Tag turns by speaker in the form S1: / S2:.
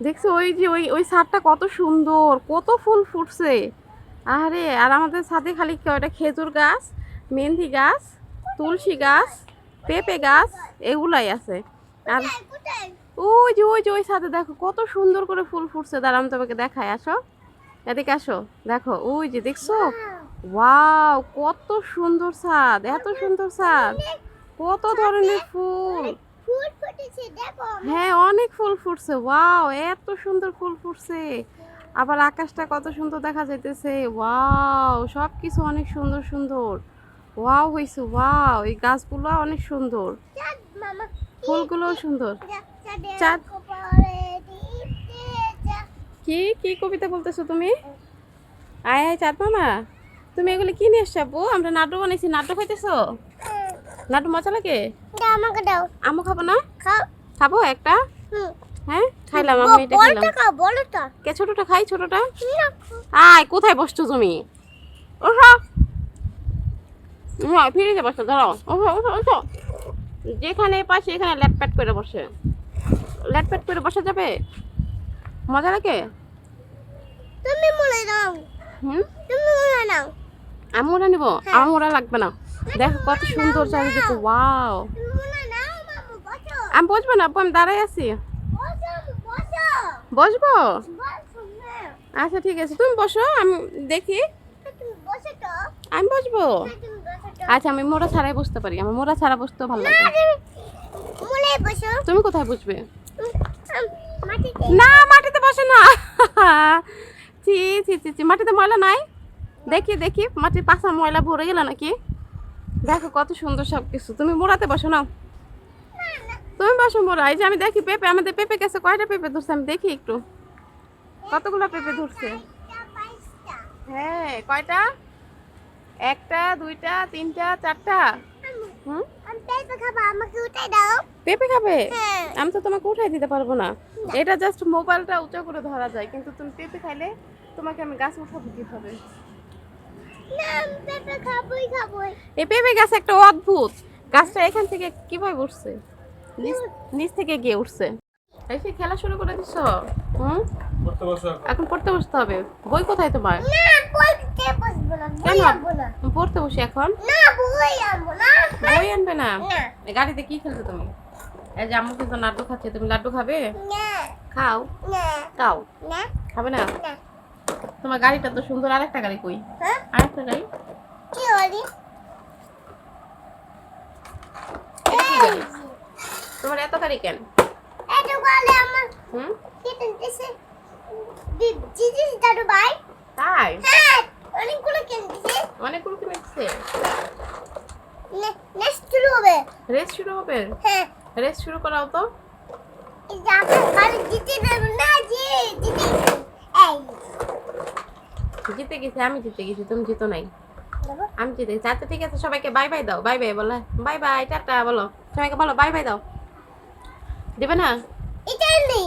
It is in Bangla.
S1: দেখছ ওই যে ওই ওই ছাদটা কত সুন্দর কত ফুল ফুটছে। আরে আর আমাদের ছাদে খালি কয়টা খেজুর গাছ মেহেন্দি গাছ তুলসী গাছ পেঁপে গাছ এগুলাই আছে। আর ওই যে ওই যে ওই ছাদে দেখো কত সুন্দর করে ফুল ফুটছে। দাঁড়া আমি তোমাকে দেখায় আসো। এদিকে আসো দেখো ওই যে দেখছ? ওয়াও কত সুন্দর ছাদ এত সুন্দর ছাদ কত ধরনের ফুল। হ্যাঁ অনেক ফুল ফুটছে। ওয়াও এত সুন্দর ফুল ফুটছে। আবার আকাশটা কত সুন্দর দেখা যাইতেছে। ওয়াও সব কিছু অনেক সুন্দর সুন্দর। ওয়াও হয়েছে ওয়াও এই গাছগুলো অনেক সুন্দর। ফুলগুলোও সুন্দর। চাঁদ। কি কি কবিতা বলতেছো তুমি? আয় আয় চাঁদ মামা। তুমি এগুলো কি নিয়ে এসছো আপু? আমরা নাটক বানাইছি। নাটক খাইতেছো? নাটক মজা লাগে?
S2: আমাকে দাও।
S1: আমও খাব না?
S2: খাও।
S1: খাব একটা? হ্যাঁ? খাইলাম আমি এটা খাইলাম। কে ছোটটা? খাই ছোটটা। আয় কোথায় বসছো তুমি? ওঠো। হ্যাঁ ফিরে বসো ধরো। ওঠো ওঠো ওঠো। যেখানে পাশে এখানে ল্যাটপ্যাট করে বসে। ল্যাটপ্যাট করে বসা যাবে? মজা লাগে?
S2: তুমি মনে দাও
S1: হুম?
S2: তুমি মনে নাও।
S1: আমি ওরা নিবো? আমার ওরা লাগবে না। দেখো কত সুন্দর চারিদিকে ওয়াও
S2: তুমি মনে নাও মামু বসো
S1: আমি বসবো না আপু, আমি দাঁড়াই আছি।
S2: বসো বসো
S1: বসবো? আচ্ছা ঠিক আছে। তুমি বসো আমি দেখি। আমি বসবো? আচ্ছা আমি মোড়া ছাড়াই বসতে পারি। আমার মোড়া ছাড়া বসতেও ভালো লাগে। তুমি কোথায় বসবে? না মাটিতে বসে না। ছি ছি ছি ছি মাটিতে ময়লা নাই। দেখি দেখি মাটির পাশা ময়লা ভরে গেল নাকি? দেখো কত সুন্দর সব কিছু তুমি মোড়াতে বসো না তুমি বসো মোড়া এই যে আমি দেখি পেঁপে আমাদের পেঁপে গেছে কয়টা পেঁপে ধরছে আমি দেখি একটু। কতগুলো পেঁপে ধরছে? হ্যাঁ কয়টা? একটা দুইটা তিনটা চারটা। হুম?
S2: আমি পেঁপে আমাকে
S1: পেঁপে খাবে? আমি তো তোমাকে উঠাই দিতে পারব না। এটা জাস্ট মোবাইলটা উঁচা করে ধরা যায় কিন্তু তুমি পেঁপে খাইলে তোমাকে আমি গাছ উঠাবো কীভাবে? এই পেঁপে গাছ একটা অদ্ভুত। গাছটা এখান থেকে কীভাবে উঠছে? নিচ- থেকে গিয়ে উঠছে। এই সে খেলা শুরু করে দিছ? হুম?
S3: এখন।
S1: এখন পড়তে বসতে হবে। বই কোথায় তোমার? কেন? পড়তে বসে এখন?
S2: বই আনব না।
S1: গাড়িতে কি খেলছো তুমি? এই যে আম্মু কিন্তু লাড্ডু খাচ্ছে তুমি লাড্ডু খাবে? খাও। খাও। খাবে না?
S2: না।
S1: তোমার গাড়িটা তো সুন্দর আরেকটা গাড়ি কই?
S2: হ্যাঁ?
S1: আরেকটা গাড়ি?
S2: কি হলি
S1: এটা কি গাড়ি এত কেন?
S2: এটা বলে আমার
S1: হুম?
S2: কেটে দিছে জিজি দাদু ভাই।
S1: তাই?
S2: হ্যাঁ অনেকগুলো কেটে দিছে
S1: অনেকগুলো কিনে দিচ্ছে
S2: নেক্সট শুরু হবে।
S1: রেস শুরু হবে?
S2: হ্যাঁ।
S1: রেস শুরু করাও তো।
S2: জিতে
S1: গেছি। আমি জিতে গেছি তুমি জিতো নাই। আমি জিতে গেছি। আচ্ছা ঠিক আছে সবাইকে বাই বাই দাও। বাই বাই বলো। বাই বাই টাটা বলো। সবাইকে বলো বাই বাই দাও। দেবে না
S2: এটা নেই